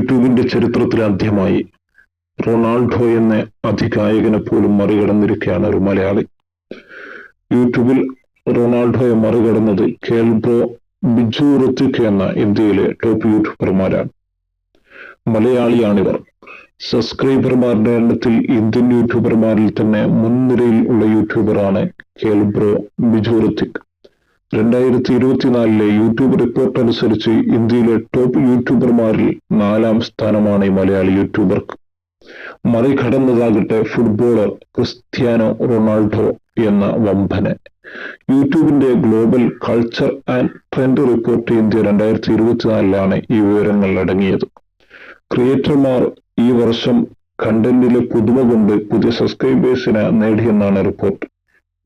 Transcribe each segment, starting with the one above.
യൂട്യൂബിന്റെ ചരിത്രത്തിൽ ആദ്യമായി റൊണാൾഡോ എന്ന അധികായകനെ പോലും മറികടന്നിരിക്കുകയാണ് ഒരു മലയാളി. യൂട്യൂബിൽ റൊണാൾഡോയെ മറികടന്നത് കേൾബ്രോ ബിജു ഋത്വിക് എന്ന ഇന്ത്യയിലെ ടോപ്പ് യൂട്യൂബർമാരാണ്. മലയാളിയാണിവർ. സബ്സ്ക്രൈബർമാരുടെ എണ്ണത്തിൽ ഇന്ത്യൻ യൂട്യൂബർമാരിൽ തന്നെ മുൻനിരയിൽ ഉള്ള യൂട്യൂബറാണ് കേൾബ്രോ ബിജു ഋത്വിക് രണ്ടായിരത്തി ഇരുപത്തിനാലിലെ യൂട്യൂബ് റിപ്പോർട്ട് അനുസരിച്ച് ഇന്ത്യയിലെ ടോപ്പ് യൂട്യൂബർമാരിൽ നാലാം സ്ഥാനമാണ് ഈ മലയാളി യൂട്യൂബർക്ക്. മറികടന്നതാകട്ടെ ഫുട്ബോളർ ക്രിസ്ത്യാനോ റൊണാൾഡോ എന്ന വമ്പന്. യൂട്യൂബിന്റെ global culture and trend report India രണ്ടായിരത്തി ഇരുപത്തിനാലിലാണ് ഈ വിവരങ്ങൾ അടങ്ങിയത്. ക്രിയേറ്റർമാർ ഈ വർഷം കണ്ടന്റിലെ പുതുമ കൊണ്ട് പുതിയ സബ്സ്ക്രൈബേഴ്സിനെ നേടിയെന്നാണ് റിപ്പോർട്ട്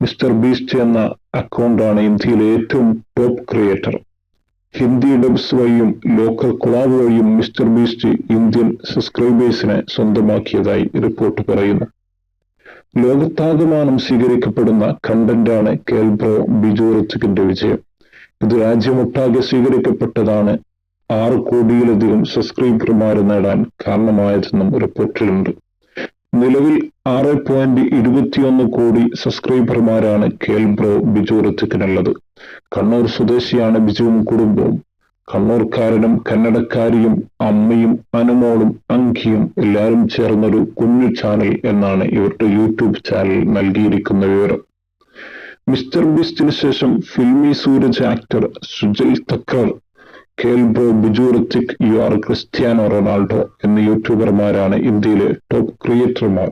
മിസ്റ്റർ ബീസ്റ്റ് എന്ന അക്കൗണ്ടാണ് ഇന്ത്യയിലെ ഏറ്റവും ടോപ്പ് ക്രിയേറ്റർ. ഹിന്ദി ഡബ്സ് വഴിയും ലോക്കൽ കൊളാബ് വഴിയും മിസ്റ്റർ ബീസ്റ്റ് ഇന്ത്യൻ സബ്സ്ക്രൈബേഴ്സിനെ സ്വന്തമാക്കിയതായി റിപ്പോർട്ട് പറയുന്നു. ലോകത്താകമാനം സ്വീകരിക്കപ്പെടുന്ന കണ്ടന്റാണ് കേൽബ്രോ ബിജു ഋത്വിക്കിന്റെ വിജയം. ഇത് രാജ്യമൊട്ടാകെ സ്വീകരിക്കപ്പെട്ടതാണ് ആറ് കോടിയിലധികം സബ്സ്ക്രൈബർമാരെ നേടാൻ കാരണമായതെന്നും റിപ്പോർട്ടിലുണ്ട്. നിലവിൽ ആറ് പോയിന്റ് ഇരുപത്തിയൊന്ന് കോടി സബ്സ്ക്രൈബർമാരാണ് കേൽബ്രോ ബിജു റത്തിക്കിനുള്ളത് കണ്ണൂർ സ്വദേശിയാണ് ബിജുവും കുടുംബവും. കണ്ണൂർക്കാരനും കന്നഡക്കാരിയും അമ്മയും അനുമോളും അങ്കിയും എല്ലാവരും ചേർന്നൊരു കുഞ്ഞു ചാനൽ എന്നാണ് ഇവരുടെ യൂട്യൂബ് ചാനൽ നൽകിയിരിക്കുന്ന വിവരം. മിസ്റ്റർ ബിസ്റ്റിന് ശേഷം Filmi Sooraj actor Sujal Thakkar കേൽബ്രോ Biju Hrithik U R Cristiano Ronaldo എന്നീ യൂട്യൂബർമാരാണ് ഇന്ത്യയിലെ ടോപ്പ് ക്രിയേറ്റർമാർ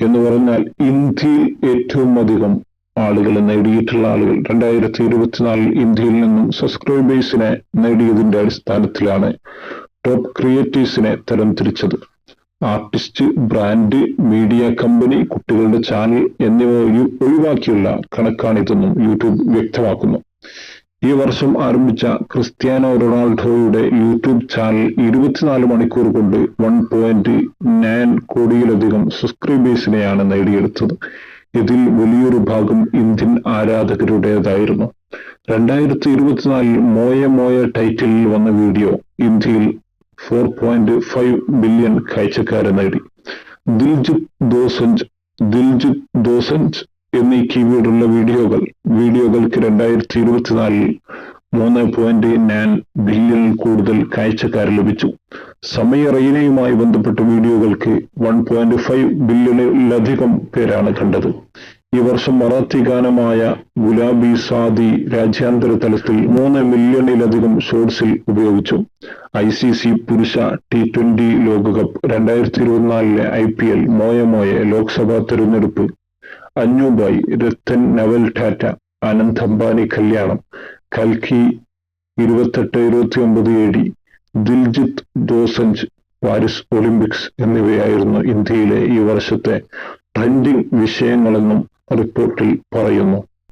എന്ന് പറഞ്ഞാൽ ഇന്ത്യയിൽ ഏറ്റവും അധികം ആളുകൾ നേടിയിട്ടുള്ള ആളുകൾ. രണ്ടായിരത്തി ഇരുപത്തിനാലിൽ ഇന്ത്യയിൽ നിന്നും സബ്സ്ക്രൈബേഴ്സിനെ നേടിയതിന്റെ അടിസ്ഥാനത്തിലാണ് ടോപ്പ് ക്രിയേറ്റേഴ്സിനെ തരംതിരിച്ചത്. ആർട്ടിസ്റ്റ് ബ്രാൻഡ് മീഡിയ കമ്പനി കുട്ടികളുടെ ചാനൽ എന്നിവ ഒഴിവാക്കിയുള്ള കണക്കാണിതെന്നും യൂട്യൂബ് വ്യക്തമാക്കുന്നു. ഈ വർഷം ആരംഭിച്ച ക്രിസ്ത്യാനോ റൊണാൾഡോയുടെ യൂട്യൂബ് ചാനൽ ഇരുപത്തിനാല് മണിക്കൂർ കൊണ്ട് വൺ പോയിന്റ് നയൻ കോടിയിലധികം സബ്സ്ക്രൈബേഴ്സിനെയാണ് നേടിയെടുത്തത്. ഇതിൽ വലിയൊരു ഭാഗം ഇന്ത്യൻ ആരാധകരുടേതായിരുന്നു. രണ്ടായിരത്തി ഇരുപത്തിനാലിൽ മോയ മോയ ടൈറ്റിലിൽ വന്ന വീഡിയോ ഇന്ത്യയിൽ ഫോർ പോയിന്റ് ഫൈവ് ബില്യൺ കാഴ്ചക്കാരെ നേടി. ദിൽജിത് ദോസഞ്ച് ദിൽജിത് ദോസഞ്ച് എന്നീ കീവേഡുള്ള വീഡിയോകൾ വീഡിയോകൾക്ക് രണ്ടായിരത്തി ഇരുപത്തിനാലിൽ മൂന്ന് പോയിന്റ് നയൻ ബില്യണിൽ കൂടുതൽ കാഴ്ചക്കാർ ലഭിച്ചു. സമയ റെയിനയുമായി ബന്ധപ്പെട്ട വീഡിയോകൾക്ക് വൺ പോയിന്റ് ഫൈവ് ബില്യണിലധികം പേരാണ് കണ്ടത്. ഈ വർഷം മറാത്തി ഗാനമായ ഗുലാബി സാദി രാജ്യാന്തര തലത്തിൽ മൂന്ന് മില്യണിലധികം ഷോർട്സിൽ ഉപയോഗിച്ചു. ഐ സി സി പുരുഷ ടി ട്വന്റി ലോകകപ്പ് രണ്ടായിരത്തി ഇരുപത്തിനാലിലെ I P L Moye Moye Lok Sabha തെരഞ്ഞെടുപ്പ് അഞ്ഞുബായ്. രത്തൻ നവൽ ടാറ്റ അനന്ത് അംബാനി കല്യാണം. കൽക്കി ഇരുപത്തെട്ട് ഇരുപത്തി ഒമ്പത് A D. Diljit Dosanjh Paris Olympics എന്നിവയായിരുന്നു ഇന്ത്യയിലെ ഈ വർഷത്തെ ട്രെൻഡിംഗ് വിഷയങ്ങളെന്നും റിപ്പോർട്ടിൽ പറയുന്നു.